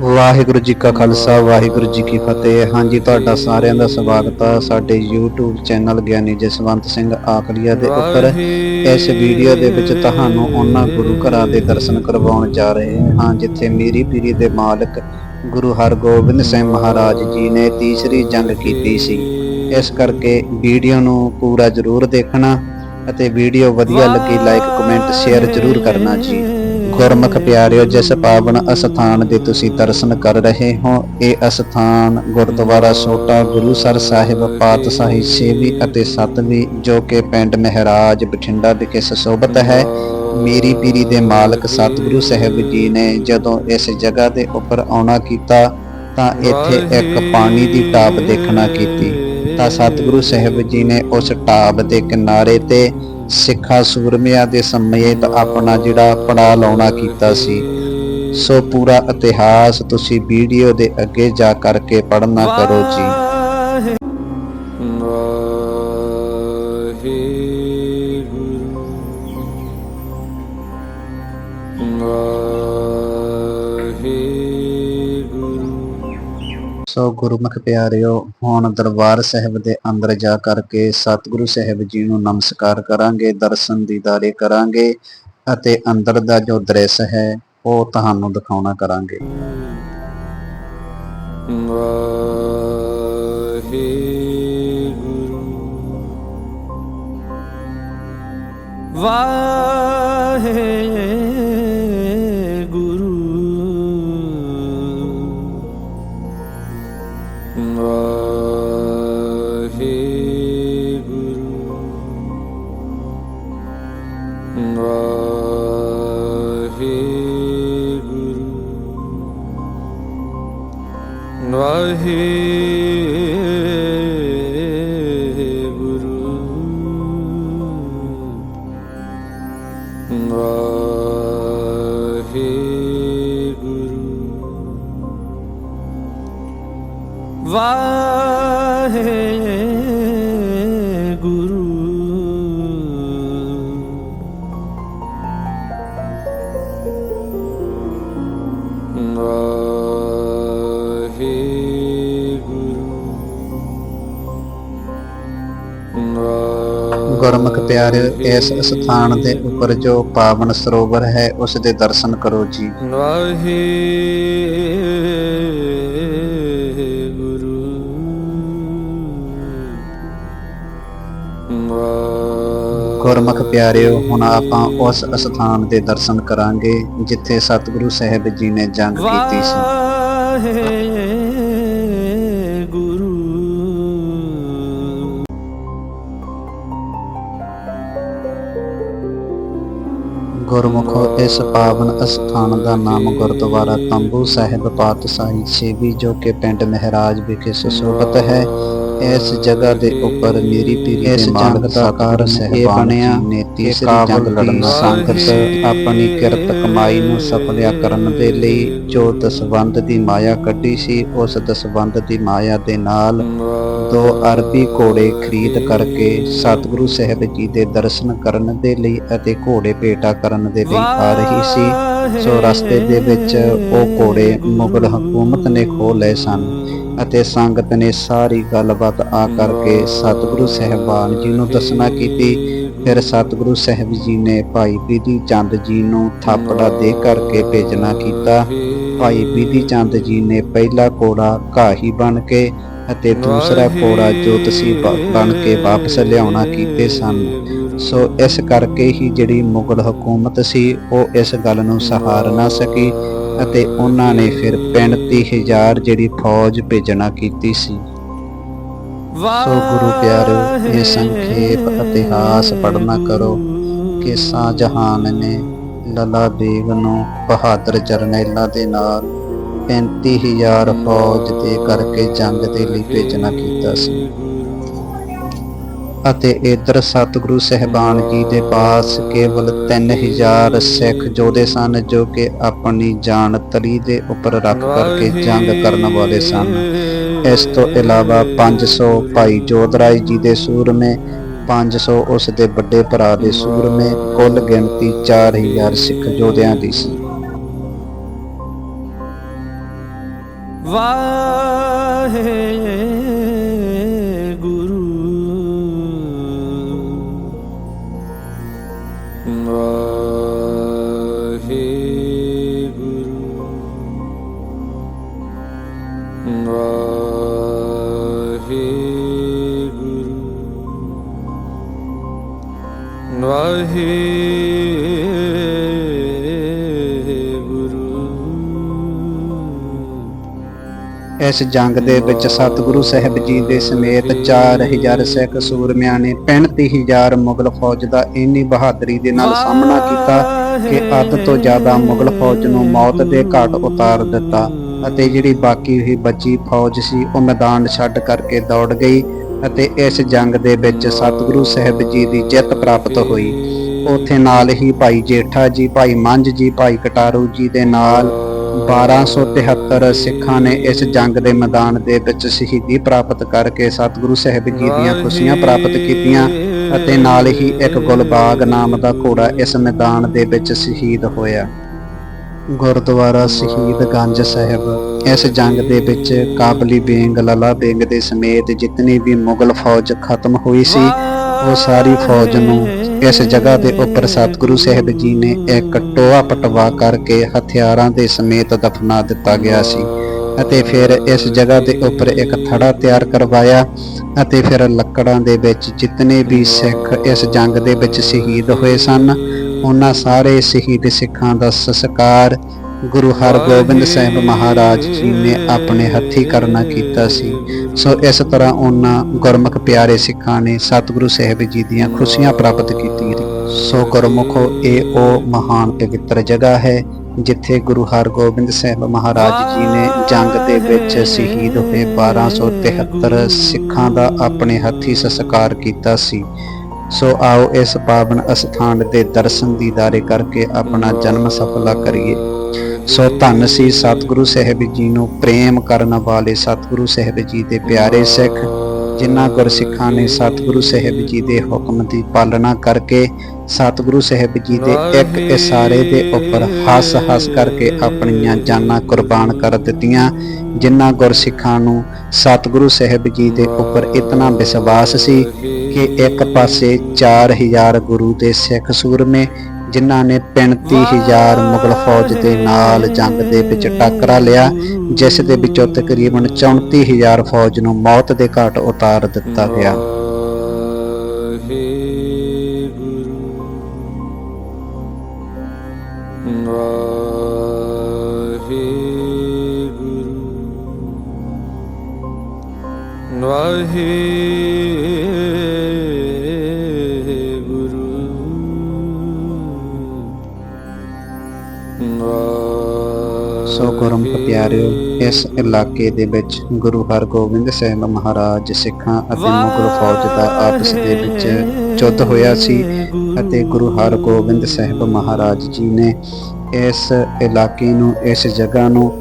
ਵਾਹਿਗੁਰੂ ਜੀ ਕਾ ਖਾਲਸਾ, ਵਾਹਿਗੁਰੂ ਜੀ ਕੀ ਫਤਿਹ। ਹਾਂਜੀ, ਤੁਹਾਡਾ ਸਾਰਿਆਂ ਦਾ ਸਵਾਗਤ ਆ ਸਾਡੇ YouTube ਚੈਨਲ ਗਿਆਨੀ ਜਸਵੰਤ ਸਿੰਘ ਆਕਲੀਆ ਦੇ ਉੱਪਰ। ਇਸ ਵੀਡੀਓ ਦੇ ਵਿੱਚ ਤੁਹਾਨੂੰ ਉਹਨਾਂ ਗੁਰੂ ਘਰਾਂ ਦੇ ਦਰਸ਼ਨ ਕਰਵਾਉਣ ਜਾ ਰਹੇ ਹਾਂ, ਜਿੱਥੇ ਮੀਰੀ ਪੀਰੀ ਦੇ ਮਾਲਕ ਗੁਰੂ ਹਰਗੋਬਿੰਦ ਸਿੰਘ ਮਹਾਰਾਜ ਜੀ ਨੇ ਤੀਸਰੀ ਜੰਗ ਕੀਤੀ ਸੀ। ਇਸ ਕਰਕੇ ਵੀਡੀਓ ਨੂੰ ਪੂਰਾ ਜ਼ਰੂਰ ਦੇਖਣਾ ਅਤੇ ਵੀਡੀਓ ਵਧੀਆ ਲੱਗੀ ਲਾਈਕ ਕਮੈਂਟ ਸ਼ੇਅਰ ਜ਼ਰੂਰ ਕਰਨਾ ਜੀ। ਗੁਰਮੁਖ ਪਿਆਰਿਓ, ਜਿਸ ਪਾਵਨ ਅਸਥਾਨ ਦੇ ਤੁਸੀਂ ਦਰਸ਼ਨ ਕਰ ਰਹੇ ਹੋ, ਇਹ ਅਸਥਾਨ ਗੁਰਦੁਆਰਾ ਛੋਟਾ ਗੁਰੂਸਰ ਸਾਹਿਬ ਪਾਤਸ਼ਾਹੀ ਛੇਵੀਂ ਅਤੇ ਸੱਤਵੀਂ, ਜੋ ਕਿ ਪਿੰਡ ਮਹਿਰਾਜ ਬਠਿੰਡਾ ਵਿਖੇ ਸੁਸ਼ੋਭਿਤ ਹੈ, ਮੇਰੀ ਪੀਰੀ ਦੇ ਮਾਲਕ ਸਤਿਗੁਰੂ ਸਾਹਿਬ ਜੀ ਨੇ ਜਦੋਂ ਇਸ ਜਗ੍ਹਾ ਦੇ ਉੱਪਰ ਆਉਣਾ ਕੀਤਾ, ਤਾਂ ਇੱਥੇ ਇੱਕ ਪਾਣੀ ਦੀ ਟਾਪ ਦੇਖਣਾ ਕੀਤੀ। ਤਾਂ ਸਤਿਗੁਰੂ ਸਾਹਿਬ ਜੀ ਨੇ ਉਸ ਟਾਪ ਦੇ ਕਿਨਾਰੇ ਤੇ ਸਿੱਖਾਂ ਸੂਰਮਿਆਂ ਦੇ ਸਮੇਤ ਆਪਣਾ ਜਿਹੜਾ ਪੜਾ ਲਾਉਣਾ ਕੀਤਾ ਸੀ। ਸੋ ਪੂਰਾ ਇਤਿਹਾਸ ਤੁਸੀਂ ਵੀਡੀਓ ਦੇ ਅੱਗੇ ਜਾ ਕਰਕੇ ਪੜ੍ਹਨਾ ਕਰੋ ਜੀ। ਸੋ ਗੁਰਮੁਖ ਪਿਆਰਿਓ, ਹੁਣ ਦਰਬਾਰ ਸਾਹਿਬ ਦੇ ਅੰਦਰ ਜਾ ਕਰਕੇ ਸਤਿਗੁਰੂ ਸਾਹਿਬ ਜੀ ਨੂੰ ਨਮਸਕਾਰ ਕਰਾਂਗੇ, ਦਰਸ਼ਨ ਦੀਦਾਰੇ ਕਰਾਂਗੇ ਅਤੇ ਅੰਦਰ ਦਾ ਜੋ ਦ੍ਰਿਸ਼ ਹੈ, ਉਹ ਤੁਹਾਨੂੰ ਦਿਖਾਉਣਾ ਕਰਾਂਗੇ। ਵਾਹਿਗੁਰੂ। ਵਾਹਿਗੁਰੂ ਵਾਹਿਗੁਰੂ ਵਾਹਿਗੁਰੂ ਵਾਹਿਗੁਰੂ ਗੁਰਮੁਖ ਪਿਆਰਿਓ ਇਸ ਸਥਾਨ ਦੇ ਉੱਪਰ ਜੋ ਪਾਵਨ ਸਰੋਵਰ ਹੈ ਉਸ ਦੇ ਦਰਸ਼ਨ ਕਰੋ ਜੀ। ਵਾਹਿਗੁਰੂ। ਗੁਰਮੁਖ ਪਿਆਰਿਓ ਹੁਣ ਆਪਾਂ ਉਸ ਸਥਾਨ ਦੇ ਦਰਸ਼ਨ ਕਰਾਂਗੇ ਜਿੱਥੇ ਸਤਿਗੁਰੂ ਸਾਹਿਬ ਜੀ ਨੇ ਜੰਗ ਕੀਤੀ ਸੀ। ਗੁਰਮੁਖੋ ਇਸ ਪਾਵਨ ਅਸਥਾਨ ਦਾ ਨਾਮ ਗੁਰਦੁਆਰਾ ਤੰਬੂ ਸਾਹਿਬ ਪਾਤਸ਼ਾਹੀ ਛੇਵੀ ਜੋ ਕਿ ਪਿੰਡ ਮਹਿਰਾਜ ਵਿਖੇ ਸੁਸ਼ੋਭਿਤ ਹੈ। ਇਸ ਜਗ੍ਹਾ ਦੇ ਉੱਪਰ ਮੇਰੀ ਪੀਰੀ ਇਸ ਜੰਗ ਦਾ ਕਾਰਨ ਇਹ ਬਣਿਆ ਨੇ ਤੀਸਰੀ ਜੰਗ ਲੜਨ ਸੰਗਤ ਆਪਣੀ ਕਿਰਤ ਕਮਾਈ ਨੂੰ ਸਫਲਿਆ ਕਰਨ ਦੇ ਲਈ ਜੋ ਦਸਵੰਦ ਦੀ ਮਾਇਆ ਕੱਢੀ ਸੀ ਉਸ ਦਸਵੰਦ ਦੀ ਮਾਇਆ ਦੇ ਨਾਲ ਦੋ ਅਰਬੀ ਘੋੜੇ ਖਰੀਦ ਕਰਕੇ ਸਤਿਗੁਰੂ ਸਾਹਿਬ ਜੀ ਦੇ ਦਰਸ਼ਨ ਕਰਨ ਦੇ ਲਈ ਅਤੇ ਘੋੜੇ ਭੇਟਾ ਕਰਨ ਦੇ ਲਈ ਆ ਰਹੀ ਸੀ। ਸੋ ਰਸਤੇ ਦੇ ਵਿੱਚ ਉਹ ਘੋੜੇ ਮੁਗਲ ਹਕੂਮਤ ਨੇ ਖੋਹ ਲਏ ਸਨ। ਅਤੇ ਸੰਗਤ ਨੇ ਸਾਰੀ ਗੱਲਬਾਤ ਆ ਕਰਕੇ ਸਤਿਗੁਰੂ ਸਾਹਿਬਾਨ ਜੀ ਨੂੰ ਦੱਸਣਾ ਕੀਤੀ। ਫਿਰ ਸਤਿਗੁਰੂ ਸਾਹਿਬ ਜੀ ਨੇ ਭਾਈ ਬੀਦੀ ਚੰਦ ਜੀ ਨੂੰ ਥਾਪੜਾ ਦੇ ਕਰਕੇ ਭੇਜਣਾ ਕੀਤਾ। ਭਾਈ ਬੀਦੀ ਚੰਦ ਜੀ ਨੇ ਪਹਿਲਾ ਘੋੜਾ ਘਾਹੀ ਬਣ ਕੇ ਅਤੇ ਦੂਸਰਾ ਘੋੜਾ ਜੋਤਸੀ ਬ- ਬਣ ਕੇ ਵਾਪਸ ਲਿਆਉਣਾ ਕੀਤੇ ਸਨ। ਸੋ ਇਸ ਕਰਕੇ ਹੀ ਜਿਹੜੀ ਮੁਗਲ ਹਕੂਮਤ ਸੀ, ਉਹ ਇਸ ਗੱਲ ਨੂੰ ਸਹਾਰ ਨਾ ਸਕੀ। ਅਤੇ ਉਹਨਾਂ ਨੇ ਫਿਰ 35000 ਜਿਹੜੀ ਫੌਜ ਭੇਜਣਾ ਕੀਤੀ ਸੀ। ਸੋ ਗੁਰੂ ਪਿਆਰਿਓ ਇਹ ਸੰਖੇਪ ਇਤਿਹਾਸ ਪੜਨਾ ਕਰੋ ਕਿ ਸ਼ਾਹਜਹਾਨ ਨੇ ਲਲਾ ਬੇਗ ਨੂੰ ਬਹਾਦਰ ਜਰਨੈਲਾਂ ਦੇ ਨਾਲ 35000 ਫੌਜ ਦੇ ਕਰਕੇ ਜੰਗ ਦੇ ਲਈ ਭੇਜਣਾ ਕੀਤਾ ਸੀ। ਅਤੇ ਇਧਰ ਸਤਿਗੁਰੂ ਸਹਿਬਾਨ ਜੀ ਦੇ ਪਾਸ ਕੇਵਲ 3000 ਸਿੱਖ ਜੋਧੇ ਸਨ, ਜੋ ਕਿ ਆਪਣੀ ਜਾਨ ਤਲੀ ਦੇ ਉੱਪਰ ਰੱਖ ਕਰਕੇ ਜੰਗ ਕਰਨ ਵਾਲੇ ਸਨ। ਇਸ ਤੋਂ ਇਲਾਵਾ 500 ਭਾਈ ਜੋਧਰਾਏ ਜੀ ਦੇ ਸੂਰਮੇ 500 ਉਸ ਦੇ ਵੱਡੇ ਭਰਾ ਦੇ ਸੂਰਮੇ, ਕੁੱਲ ਗਿਣਤੀ 4000 ਸਿੱਖ ਯੋਧਿਆਂ ਦੀ ਸੀ। ਵਾਹਿਗੁਰੂ। ਇਸ ਜੰਗ ਦੇ ਵਿੱਚ ਸਤਿਗੁਰੂ ਸਾਹਿਬ ਜੀ ਦੇ ਸਮੇਤ 4000 ਸਿੱਖ ਸੂਰਮਿਆਂ ਨੇ 35000 ਮੁਗਲ ਫੌਜ ਦਾ ਇੰਨੀ ਬਹਾਦਰੀ ਦੇ ਨਾਲ ਸਾਹਮਣਾ ਕੀਤਾ ਕਿ ਅੱਧ ਤੋਂ ਜ਼ਿਆਦਾ ਮੁਗਲ ਫੌਜ ਨੂੰ ਮੌਤ ਦੇ ਘਾਟ ਉਤਾਰ ਦਿੱਤਾ ਅਤੇ ਜਿਹੜੀ ਬਾਕੀ ਹੋਈ ਬਚੀ ਫੌਜ ਸੀ, ਉਹ ਮੈਦਾਨ ਛੱਡ ਕਰਕੇ ਦੌੜ ਗਈ ਅਤੇ ਇਸ ਜੰਗ ਦੇ ਵਿੱਚ ਸਤਿਗੁਰੂ ਸਾਹਿਬ ਜੀ ਦੀ ਜਿੱਤ ਪ੍ਰਾਪਤ ਹੋਈ। ਉੱਥੇ ਨਾਲ ਹੀ ਭਾਈ ਜੇਠਾ ਜੀ, ਭਾਈ ਮੰਝ ਜੀ, ਭਾਈ ਕਟਾਰੂ ਜੀ ਦੇ ਨਾਲ 1273 ਸਿੱਖਾਂ ਨੇ ਇਸ ਜੰਗ ਦੇ ਮੈਦਾਨ ਦੇ ਵਿੱਚ ਸ਼ਹੀਦੀ ਪ੍ਰਾਪਤ ਕਰਕੇ ਸਤਿਗੁਰੂ ਸਾਹਿਬ ਜੀ ਦੀਆਂ ਖੁਸ਼ੀਆਂ ਪ੍ਰਾਪਤ ਕੀਤੀਆਂ ਅਤੇ ਨਾਲ ਹੀ ਇੱਕ ਗੁਲਬਾਗ ਨਾਮ ਦਾ ਘੋੜਾ ਇਸ ਮੈਦਾਨ ਦੇ ਵਿੱਚ ਸ਼ਹੀਦ ਹੋਇਆ। ਗੁਰਦੁਆਰਾ ਸ਼ਹੀਦ ਗੰਜ ਸਾਹਿਬ, ਇਸ ਜੰਗ ਦੇ ਵਿੱਚ ਕਾਬਲੀ ਬੇਂਗ, ਲਲਾ ਬੇਂਗ ਦੇ ਸਮੇਤ ਜਿਤਨੀ ਵੀ ਮੁਗਲ ਫੌਜ ਖਤਮ ਹੋਈ ਸੀ, ਉਹ ਸਾਰੀ ਫੌਜ ਨੂੰ ਇਸ ਜਗ੍ਹਾ ਦੇ ਉੱਪਰ ਸਤਿਗੁਰੂ ਸਾਹਿਬ ਜੀ ਨੇ ਇੱਕ ਟੋਆ ਪਟਵਾ ਕਰਕੇ ਹਥਿਆਰਾਂ ਦੇ ਸਮੇਤ ਦਫਨਾ ਦਿੱਤਾ ਗਿਆ ਸੀ ਅਤੇ ਫਿਰ ਇਸ ਜਗ੍ਹਾ ਦੇ ਉੱਪਰ ਇੱਕ ਥੜਾ ਤਿਆਰ ਕਰਵਾਇਆ ਅਤੇ ਫਿਰ ਲੱਕੜਾਂ ਦੇ ਵਿੱਚ ਜਿਤਨੇ ਵੀ ਸਿੱਖ ਇਸ ਜੰਗ ਦੇ ਵਿੱਚ ਸ਼ਹੀਦ ਹੋਏ ਸਨ, ਉਹਨਾਂ ਸਾਰੇ ਸ਼ਹੀਦ ਸਿੱਖਾਂ ਦਾ ਸੰਸਕਾਰ ਗੁਰੂ ਹਰਗੋਬਿੰਦ ਸਾਹਿਬ ਮਹਾਰਾਜ ਜੀ ਨੇ ਆਪਣੇ ਹੱਥੀ ਕਰਨਾ ਕੀਤਾ ਸੀ। ਸੋ ਇਸ ਤਰ੍ਹਾਂ ਉਹਨਾਂ ਗੁਰਮੁਖ ਪਿਆਰੇ ਸਿੱਖਾਂ ਨੇ ਸਤਿਗੁਰੂ ਸਾਹਿਬ ਜੀ ਦੀਆਂ ਖੁਸ਼ੀਆਂ ਪ੍ਰਾਪਤ ਕੀਤੀਆਂ। ਸੋ ਗੁਰਮੁਖੋ ਇਹ ਉਹ ਮਹਾਨ ਪਵਿੱਤਰ ਜਗ੍ਹਾ ਹੈ, ਜਿੱਥੇ ਗੁਰੂ ਹਰਗੋਬਿੰਦ ਸਾਹਿਬ ਮਹਾਰਾਜ ਜੀ ਨੇ ਜੰਗ ਦੇ ਵਿੱਚ ਸ਼ਹੀਦ ਹੋਏ 1273 ਸਿੱਖਾਂ ਦਾ ਆਪਣੇ ਹੱਥੀ ਸੰਸਕਾਰ ਕੀਤਾ ਸੀ। ਸੋ ਆਓ ਇਸ ਪਾਵਨ ਅਸਥਾਨ ਦੇ ਦਰਸ਼ਨ ਦੀਦਾਰੇ ਕਰਕੇ ਆਪਣਾ ਜਨਮ ਸਫਲਾ ਕਰੀਏ। ਸੋ ਧੰਨ ਸੀ ਸਤਿਗੁਰੂ ਸਾਹਿਬ ਜੀ ਨੂੰ ਪ੍ਰੇਮ ਕਰਨ ਵਾਲੇ ਸਤਿਗੁਰੂ ਸਾਹਿਬ ਜੀ ਦੇ ਪਿਆਰੇ ਸਿੱਖ ਜਿਨ੍ਹਾਂ ਗੁਰਸਿੱਖਾਂ ਨੇ ਸਤਿਗੁਰੂ ਸਾਹਿਬ ਜੀ ਦੇ ਹੁਕਮ ਦੀ ਪਾਲਣਾ ਕਰਕੇ ਸਤਿਗੁਰੂ ਸਾਹਿਬ ਜੀ ਦੇ ਇੱਕ ਇਸ਼ਾਰੇ ਦੇ ਉੱਪਰ ਹੱਸ-ਹੱਸ ਕਰਕੇ ਆਪਣੀਆਂ ਜਾਨਾਂ ਕੁਰਬਾਨ ਕਰ ਦਿੱਤੀਆਂ ਜਿਨ੍ਹਾਂ ਗੁਰਸਿੱਖਾਂ ਨੂੰ ਸਤਿਗੁਰੂ ਸਾਹਿਬ ਜੀ ਦੇ ਉੱਪਰ ਇਤਨਾ ਵਿਸ਼ਵਾਸ ਸੀ ਕਿ ਇੱਕ ਪਾਸੇ 4000 ਗੁਰੂ ਦੇ ਸਿੱਖ ਸੂਰਮੇ ਜਿਨ੍ਹਾਂ ਨੇ 35000 ਮੁਗਲ ਫੌਜ ਦੇ ਨਾਲ ਜੰਗ ਦੇ ਵਿੱਚ ਟੱਕਰਾ ਲਿਆ, ਜਿਸ ਦੇ ਵਿੱਚੋਂ ਤਕਰੀਬਨ 34000 ਫੌਜ ਨੂੰ ਮੌਤ ਦੇ ਘਾਟ ਉਤਾਰ ਦਿੱਤਾ ਗਿਆ। ਸੋ ਗੁਰਮੁਖ ਪਿਆਰਿਓ, ਇਸ ਇਲਾਕੇ ਦੇ ਵਿੱਚ ਗੁਰੂ ਹਰਗੋਬਿੰਦ ਸਾਹਿਬ ਮਹਾਰਾਜ ਸਿੱਖਾਂ ਅਤੇ ਮੁਗਲ ਫੌਜ ਦਾ ਆਪਸ ਦੇ ਵਿੱਚ ਯੁੱਧ ਹੋਇਆ ਸੀ ਅਤੇ ਗੁਰੂ ਹਰਗੋਬਿੰਦ ਸਾਹਿਬ ਮਹਾਰਾਜ ਜੀ ਨੇ ਇਸ ਇਲਾਕੇ ਨੂੰ, ਇਸ ਜਗ੍ਹਾ ਨੂੰ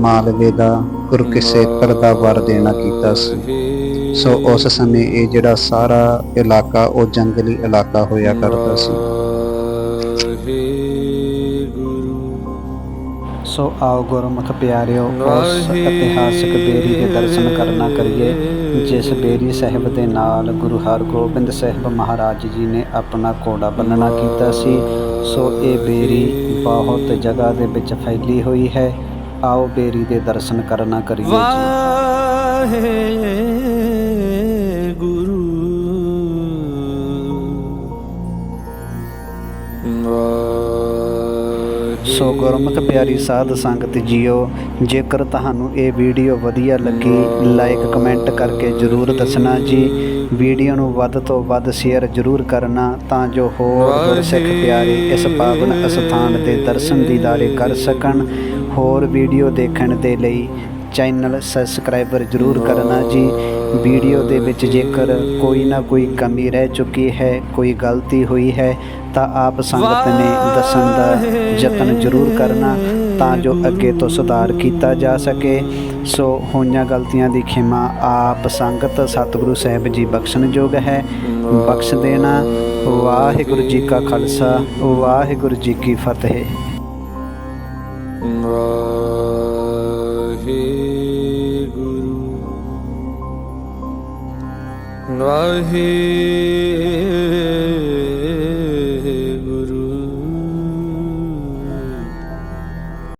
ਮਾਲਵੇ ਦਾ ਕੁਰਕਸ਼ੇਤਰ ਦਾ ਵਰ ਦੇਣਾ ਕੀਤਾ ਸੀ। ਸੋ ਉਸ ਸਮੇਂ ਇਹ ਜਿਹੜਾ ਸਾਰਾ ਇਲਾਕਾ, ਉਹ ਜੰਗਲੀ ਇਲਾਕਾ ਹੋਇਆ ਕਰਦਾ ਸੀ। ਸੋ ਆਓ ਗੁਰਮੁਖ ਪਿਆਰਿਓ ਉਸ ਇਤਿਹਾਸਕ ਬੇਰੀ ਦੇ ਦਰਸ਼ਨ ਕਰਨਾ ਕਰੀਏ ਜਿਸ ਬੇਰੀ ਸਾਹਿਬ ਦੇ ਨਾਲ ਗੁਰੂ ਹਰਗੋਬਿੰਦ ਸਾਹਿਬ ਮਹਾਰਾਜ ਜੀ ਨੇ ਆਪਣਾ ਕੋੜਾ ਬੰਨਣਾ ਕੀਤਾ ਸੀ। ਸੋ ਇਹ ਬੇਰੀ ਬਹੁਤ ਜਗ੍ਹਾ ਦੇ ਵਿੱਚ ਫੈਲੀ ਹੋਈ ਹੈ। ਆਓ ਬੇਰੀ ਦੇ ਦਰਸ਼ਨ ਕਰਨਾ ਕਰੀਏ ਜੀ। ਸੋ ਗੁਰਮੁਖ ਪਿਆਰੀ ਸਾਧ ਸੰਗਤ ਜੀਓ, ਜੇਕਰ ਤੁਹਾਨੂੰ ਇਹ ਵੀਡੀਓ ਵਧੀਆ ਲੱਗੀ ਲਾਈਕ ਕਮੈਂਟ ਕਰਕੇ ਜਰੂਰ ਦੱਸਣਾ ਜੀ। ਵੀਡੀਓ ਨੂੰ ਵੱਧ ਤੋਂ ਵੱਧ ਸ਼ੇਅਰ ਜਰੂਰ ਕਰਨਾ, ਤਾਂ ਜੋ ਹੋਰ ਗੁਰਸਿੱਖ ਪਿਆਰੇ ਇਸ ਪਾਵਨ ਅਸਥਾਨ ਦੇ ਦਰਸ਼ਨ ਦੀਦਾਰੇ ਕਰ ਸਕਣ। ਹੋਰ ਵੀਡੀਓ ਦੇਖਣ ਦੇ ਲਈ ਚੈਨਲ ਸਬਸਕ੍ਰਾਈਬਰ ਜਰੂਰ ਕਰਨਾ ਜੀ। ਵੀਡੀਓ ਦੇ ਵਿੱਚ ਜੇਕਰ ਕੋਈ ਨਾ ਕੋਈ ਕਮੀ ਰਹਿ ਚੁੱਕੀ ਹੈ, ਕੋਈ ਗਲਤੀ ਹੋਈ ਹੈ, ਤਾਂ ਆਪ ਸੰਗਤ ਨੇ ਦੱਸਣ ਦਾ ਯਤਨ ਜ਼ਰੂਰ ਕਰਨਾ ਤਾਂ ਜੋ ਅੱਗੇ ਤੋਂ ਸੁਧਾਰ ਕੀਤਾ ਜਾ ਸਕੇ। ਸੋ ਹੋਈਆਂ ਗਲਤੀਆਂ ਦੀ ਖਿਮਾ ਆਪ ਸੰਗਤ ਸਤਿਗੁਰੂ ਸਾਹਿਬ ਜੀ ਬਖਸ਼ਣਯੋਗ ਹੈ। ਬਖਸ਼ ਦੇਣਾ, ਵਾਹਿਗੁਰੂ ਜੀ ਕਾ ਖਾਲਸਾ, ਵਾਹਿਗੁਰੂ ਜੀ ਕੀ ਫਤਿਹ। ਵਾਹਿਗੁਰੂ ਵਾਹੀ